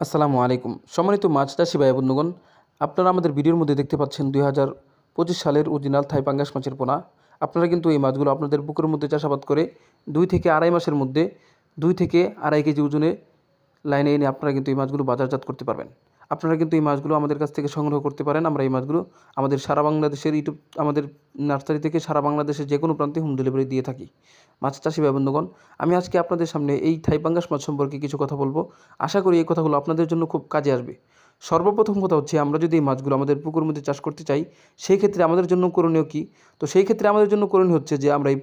আসসালামু আলাইকুম। সম্মানিত মাছ চাষি ভাই বন্ধুগণ, আপনারা আমাদের ভিডিওর মধ্যে দেখতে পাচ্ছেন দুই হাজার পঁচিশ সালের অরিজিনাল থাই পাঙ্গাস মাছের পোনা। আপনারা কিন্তু এই মাছগুলো আপনাদের বুকের মধ্যে চাষাবাদ করে দুই থেকে আড়াই মাসের মধ্যে দুই থেকে আড়াই কেজি ওজনে লাইনে এনে আপনারা কিন্তু এই মাছগুলো বাজারজাত করতে পারবেন। আপনারা কিন্তু এই মাছগুলো আমাদের কাছ থেকে সংগ্রহ করতে পারেন। আমরা এই মাছগুলো আমাদের সারা বাংলাদেশের ইউটিউব, আমাদের নার্সারি থেকে সারা বাংলাদেশের যে কোনো প্রান্তে হোম ডেলিভারি দিয়ে থাকি। মাছ চাষি বন্ধুগণ, আমি আজকে আপনাদের সামনে এই থাইপাঙ্গাস মাছ সম্পর্কে কিছু কথা বলব। আশা করি এই কথাগুলো আপনাদের জন্য খুব কাজে আসবে। সর্বপ্রথম কথা হচ্ছে আমরা যদি এই মাছগুলো আমাদের পুকুর মধ্যে চাষ করতে চাই, সেই ক্ষেত্রে আমাদের জন্য করণীয় কী? তো সেই ক্ষেত্রে আমাদের জন্য করণীয় হচ্ছে যে আমরা এই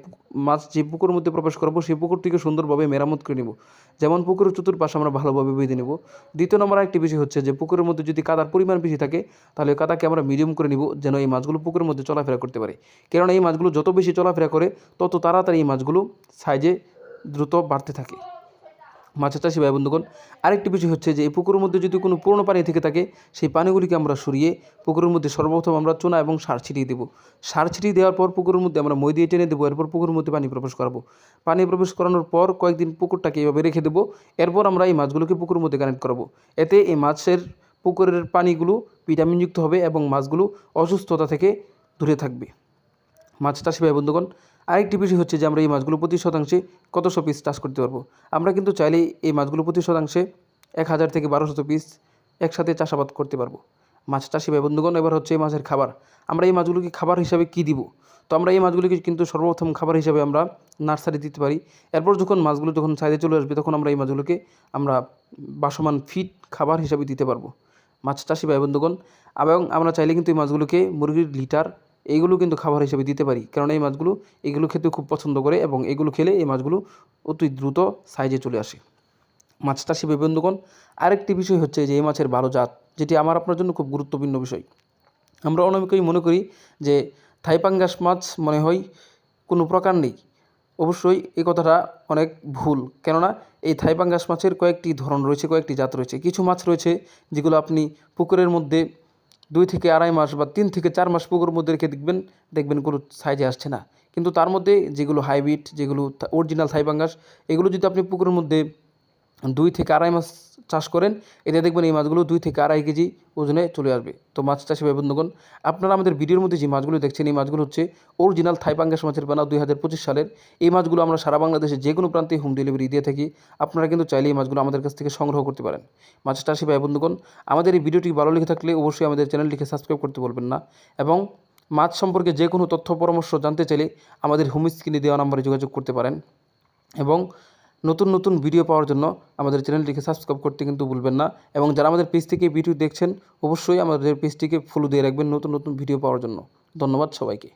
মাছ যে পুকুরের মধ্যে প্রবেশ করব, সেই পুকুরটিকে সুন্দরভাবে মেরামত করে নেব। যেমন পুকুরের চতুর্পাশে আমরা ভালোভাবে বেঁধে নেব। দ্বিতীয় নম্বর একটি বিষয় হচ্ছে যে পুকুরের মধ্যে যদি কাদার পরিমাণ বেশি থাকে, তাহলে কাদাকে আমরা মিডিয়াম করে নিব যেন এই মাছগুলো পুকুরের মধ্যে চলাফেরা করতে পারে। কেননা এই মাছগুলো যত বেশি চলাফেরা করে, তত তাড়াতাড়ি এই মাছগুলো সাইজে দ্রুত বাড়তে থাকে। মাছের চাষি ভাই বন্ধুগণ, আরেকটি বিষয় হচ্ছে যে, এই পুকুরের মধ্যে যদি কোনো পুরনো পানি থেকে থাকে, সেই পানিগুলিকে আমরা সরিয়ে পুকুরের মধ্যে সর্বপ্রথম আমরা চুনা এবং সার ছিটিয়ে দেবো। সার ছিটিয়ে দেওয়ার পর পুকুরের মধ্যে আমরা মই দিয়ে টেনে দেবো, এরপর পুকুরের মধ্যে পানি প্রবেশ করাবো। পানি প্রবেশ করানোর পর কয়েকদিন পুকুরটাকে এভাবে রেখে দেবো, এরপর আমরা এই মাছগুলোকে পুকুরের মধ্যে কানেক্ট করাবো। এতে এই মাছের পুকুরের পানিগুলো ভিটামিনযুক্ত হবে এবং মাছগুলো অসুস্থতা থেকে দূরে থাকবে। মাছ চাষি ভাই বন্ধুগণ আরেকটি বিষয় হচ্ছে যে আমরা এই মাছগুলো প্রতি শতাংশে কতশো পিস চাষ করতে পারব? আমরা কিন্তু চাইলেই এই মাছগুলো প্রতি শতাংশে এক হাজার থেকে বারোশত পিস একসাথে চাষাবাদ করতে পারব। মাছ চাষি ভাই, বন্ধুগণ, এবার হচ্ছে এই মাছের খাবার। আমরা এই মাছগুলোকে খাবার হিসাবে কী দিব? তো আমরা এই মাছগুলোকে কিন্তু সর্বপ্রথম খাবার হিসাবে আমরা নার্সারি দিতে পারি। এরপর যখন মাছগুলো যখন সাইজে চলে আসবে, তখন আমরা এই মাছগুলোকে আমরা বাসমান ফিট খাবার হিসাবে দিতে পারব। মাছ চাষি ভাই, বন্ধুগণ, এবং আমরা চাইলে কিন্তু এই মাছগুলোকে মুরগির লিটার এইগুলো কিন্তু খাবার হিসেবে দিতে পারি। কারণ এই মাছগুলো, এগুলো খেতে খুব পছন্দ করে এবং এগুলো খেলে এই মাছগুলো অতি দ্রুত সাইজে চলে আসে। মাছ চাষি বন্ধুগণ, আরেকটি বিষয় হচ্ছে যে এই মাছের ভালো জাত, যেটি আমার আপনার জন্য খুব গুরুত্বপূর্ণ বিষয়। আমরা অনেকেই মনে করি যে থাইপাঙ্গাস মাছ মনে হয় কোনো প্রকার নেই। অবশ্যই এই কথাটা অনেক ভুল, কেননা এই থাইপাঙ্গাস মাছের কয়েকটি ধরন রয়েছে, কয়েকটি জাত রয়েছে। কিছু মাছ রয়েছে যেগুলো আপনি পুকুরের মধ্যে দুই থেকে আড়াই মাস বা তিন থেকে চার মাস পুকুরের মধ্যে রেখে দেখবেন দেখবেন কোনো সাইজে আসছে না। কিন্তু তার মধ্যে যেগুলো হাইব্রিড যেগুলো অরিজিনাল সাইবাঙ্গাস এগুলো যদি আপনি পুকুরের মধ্যে দুই থেকে আড়াই মাস চাষ করেন। এতে দেখবেন এই মাছগুলো দুই থেকে আড়াই কেজি ওজনে চলে আসবে। তো মাছ চাষি ভাই, বন্ধুগণ, আপনারা আমাদের ভিডিওর মধ্যে যে মাছগুলো দেখছেন, এই মাছগুলো হচ্ছে অরিজিনাল থাইপাঙ্গাস মাছের বানা দুই হাজার পঁচিশ সালের। এই মাছগুলো আমরা সারা বাংলাদেশে যে কোনো প্রান্তে হোম ডেলিভারি দিয়ে থাকি। আপনারা কিন্তু চাইলে এই মাছগুলো আমাদের কাছ থেকে সংগ্রহ করতে পারেন। মাছ চাষি ভাই, বন্ধুগণ, আমাদের এই ভিডিওটি ভালো লেগে থাকলে অবশ্যই আমাদের চ্যানেলটিকে সাবস্ক্রাইব করতে বলবেন না। এবং মাছ সম্পর্কে যে কোনো তথ্য, পরামর্শ জানতে চাইলে আমাদের হোম স্ক্রিনে দেওয়া নম্বরে যোগাযোগ করতে পারেন। এবং নতুন নতুন ভিডিও পাওয়ার জন্য আমাদের চ্যানেলটিকে সাবস্ক্রাইব করতে কিন্তু ভুলবেন না এবং যারা আমাদের পেজ থেকে ভিডিও দেখছেন, অবশ্যই আমাদের পেজটিকে ফলো দিয়ে রাখবেন নতুন নতুন ভিডিও পাওয়ার জন্য। ধন্যবাদ সবাইকে।